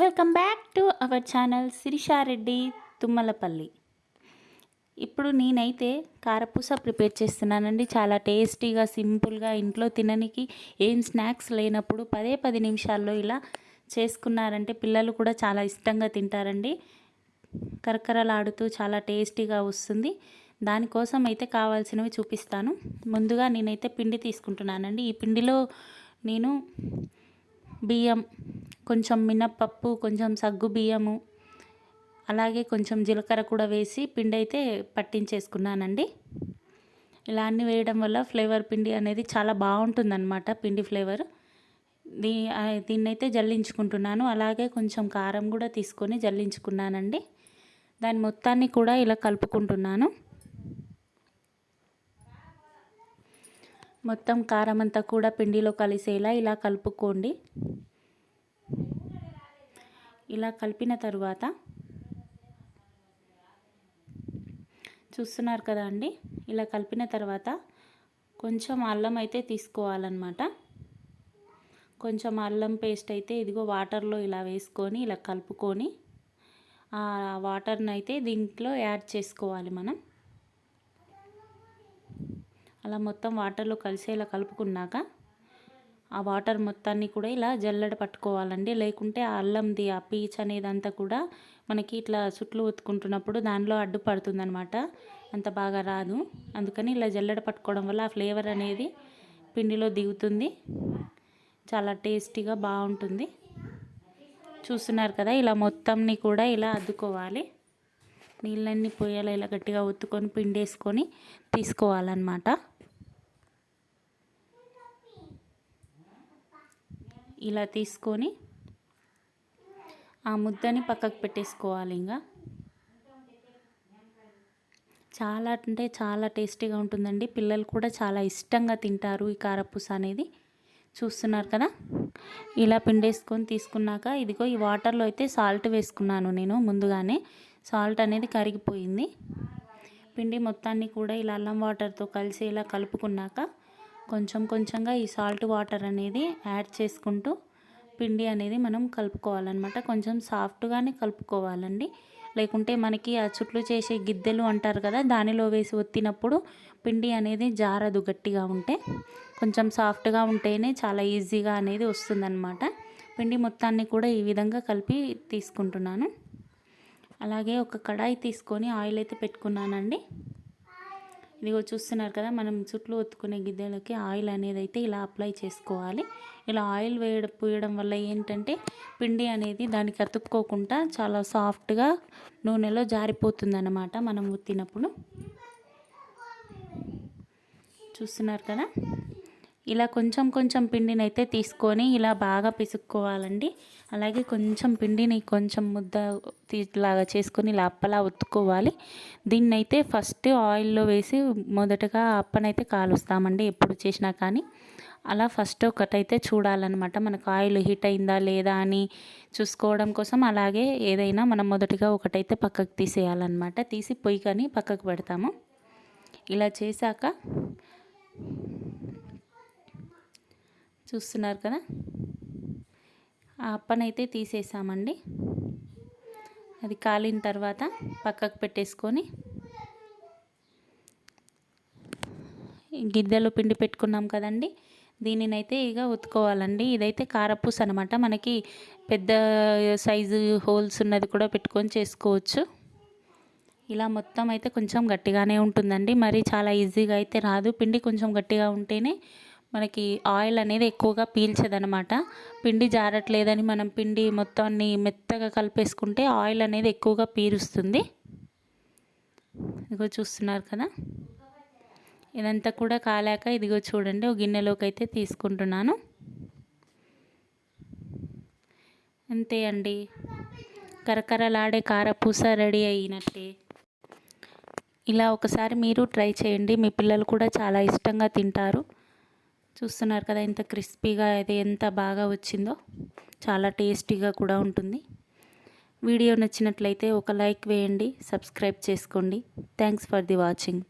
Welcome back to our channel Sirisha Reddy Thummalapalli. ఇప్పుడు నేనైతే కారపూస ప్రిపేర్ చేస్తున్నానండి. చాలా టేస్టీగా సింపుల్గా ఇంట్లో తిననికి ఏం స్నాక్స్ లేనప్పుడు పదే పది నిమిషాల్లో ఇలా చేసుకున్నారంటే పిల్లలు కూడా చాలా ఇష్టంగా తింటారండి. కరకరలాడుతూ చాలా టేస్టీగా వస్తుంది. దానికోసం అయితే కావాల్సినవి చూపిస్తాను. ముందుగా నేనైతే పిండి తీసుకుంటున్నానండి. ఈ పిండిలో నేను బియ్యం కొంచెం మినప్పప్పు కొంచెం సగ్గు బియ్యము అలాగే కొంచెం జీలకర్ర కూడా వేసి పిండి అయితే పట్టించేసుకున్నానండి. ఇలా అన్ని వేయడం వల్ల ఫ్లేవర్ పిండి అనేది చాలా బాగుంటుందన్నమాట పిండి ఫ్లేవర్. దీ దీన్నైతే జల్లించుకుంటున్నాను. అలాగే కొంచెం కారం కూడా తీసుకొని జల్లించుకున్నానండి. దాని మొత్తాన్ని కూడా ఇలా కలుపుకుంటున్నాను. మొత్తం కారం అంతా కూడా పిండిలో కలిసేలా ఇలా కలుపుకోండి. ఇలా కలిపిన తరువాత చూస్తున్నారు కదా అండి? ఇలా కలిపిన తర్వాత కొంచెం అల్లం అయితే తీసుకోవాలన్నమాట. కొంచెం అల్లం పేస్ట్ అయితే ఇదిగో వాటర్లో ఇలా వేసుకొని ఇలా కలుపుకొని ఆ వాటర్ని అయితే దీంట్లో యాడ్ చేసుకోవాలి మనం. అలా మొత్తం వాటర్లో కలిసేలా కలుపుకున్నాక ఆ వాటర్ మొత్తాన్ని కూడా ఇలా జల్లెడ పట్టుకోవాలండి. లేకుంటే ఆ అల్లంది ఆ పీచ్ అనేది అంతా కూడా మనకి ఇట్లా చుట్లు ఉతుకుంటున్నప్పుడు దానిలో అడ్డు పడుతుందనమాట అంత బాగా రాదు. అందుకని ఇలా జల్లెడ పట్టుకోవడం వల్ల ఆ ఫ్లేవర్ అనేది పిండిలో దిగుతుంది. చాలా టేస్టీగా బాగుంటుంది. చూస్తున్నారు కదా ఇలా మొత్తంని కూడా ఇలా అద్దుకోవాలి. నీళ్ళన్నీ పోయేలా ఇలా గట్టిగా ఒత్తుకొని పిండేసుకొని తీసుకోవాలన్నమాట. ఇలా తీసుకొని ఆ ముద్దని పక్కకు పెట్టేసుకోవాలి ఇంకా చాలా అంటే చాలా టేస్టీగా ఉంటుందండి. పిల్లలు కూడా చాలా ఇష్టంగా తింటారు ఈ కారపూస అనేది. చూస్తున్నారు కదా? ఇలా పిండేసుకొని తీసుకున్నాక ఇదిగో ఈ వాటర్లో అయితే సాల్ట్ వేసుకున్నాను నేను ముందుగానే. సాల్ట్ అనేది కరిగిపోయింది. పిండి మొత్తాన్ని కూడా ఇలా అల్లం వాటర్తో కలిసి ఇలా కలుపుకున్నాక కొంచెం కొంచెంగా ఈ సాల్ట్ వాటర్ అనేది యాడ్ చేసుకుంటూ పిండి అనేది మనం కలుపుకోవాలన్నమాట. కొంచెం సాఫ్ట్గానే కలుపుకోవాలండి. లేకుంటే మనకి ఆ చుట్లు చేసే గిద్దెలు అంటారు కదా దానిలో వేసి ఒత్తినప్పుడు పిండి అనేది జారదు గట్టిగా ఉంటే. కొంచెం సాఫ్ట్గా ఉంటేనే చాలా ఈజీగా అనేది వస్తుందన్నమాట. పిండి మొత్తాన్ని కూడా ఈ విధంగా కలిపి తీసుకుంటున్నాను. అలాగే ఒక కడాయి తీసుకొని ఆయిల్ అయితే పెట్టుకున్నానండి. ఇదిగో చూస్తున్నారు కదా మనం చుట్లు ఒత్తుకునే గిద్దెలకి ఆయిల్ అనేది అయితే ఇలా అప్లై చేసుకోవాలి. ఇలా ఆయిల్ వేయడం పోయడం వల్ల ఏంటంటే పిండి అనేది దానికి అతుక్కోకుండా చాలా సాఫ్ట్గా నూనెలో జారిపోతుందన్నమాట మనం ఉత్తినప్పుడు. చూస్తున్నారు కదా? ఇలా కొంచెం కొంచెం పిండిని అయితే తీసుకొని ఇలా బాగా పిసుక్కోవాలండి. అలాగే కొంచెం పిండిని కొంచెం ముద్ద లాగా చేసుకొని ఇలా అప్పలా ఒత్తుకోవాలి దీన్ని అయితే ఫస్ట్ ఆయిల్లో వేసి మొదటగా అప్పనైతే కాలుస్తామండి ఎప్పుడు చేసినా కానీ. అలా ఫస్ట్ ఒకటైతే చూడాలన్నమాట మనకు ఆయిల్ హీట్ అయిందా లేదా అని చూసుకోవడం కోసం. అలాగే ఏదైనా మనం మొదటిగా ఒకటైతే పక్కకు తీసేయాలన్నమాట. తీసి పొయ్యి కానీ పక్కకు పెడతాము. ఇలా చేశాక చూస్తున్నారు కదా? ఆ అప్పనైతే తీసేసామండి. అది కాలిన తర్వాత పక్కకు పెట్టేసుకొని గిద్దెలో పిండి పెట్టుకున్నాం కదండి. దీనినైతే ఇక ఉతుకోవాలండి. ఇదైతే కారపూస అనమాట మనకి పెద్ద సైజు హోల్స్ ఉన్నది కూడా పెట్టుకొని చేసుకోవచ్చు. ఇలా మొత్తం అయితే కొంచెం గట్టిగానే ఉంటుందండి. మరి చాలా ఈజీగా అయితే రాదు. పిండి కొంచెం గట్టిగా ఉంటేనే మనకి ఆయిల్ అనేది ఎక్కువగా పీల్చదనమాట పిండి జారట్లేదని మనం పిండి మొత్తాన్ని మెత్తగా కలిపేసుకుంటే ఆయిల్ అనేది ఎక్కువగా పీరుస్తుంది. ఇదిగో చూస్తున్నారు కదా. ఇదంతా కూడా కాలాక ఇదిగో చూడండి ఒక గిన్నెలోకి అయితే తీసుకుంటున్నాను. అంతే అండి. కరకరలాడే కారపూస రెడీ అయినట్టే. ఇలా ఒకసారి మీరు ట్రై చేయండి. మీ పిల్లలు కూడా చాలా ఇష్టంగా తింటారు. చూస్తున్నారు కదా ఎంత క్రిస్పీగా అయితే ఎంత బాగా వచ్చిందో. చాలా టేస్టీగా కూడా ఉంటుంది. వీడియో నచ్చినట్లయితే ఒక లైక్ వేయండి సబ్స్క్రైబ్ చేసుకోండి. Thanks for the watching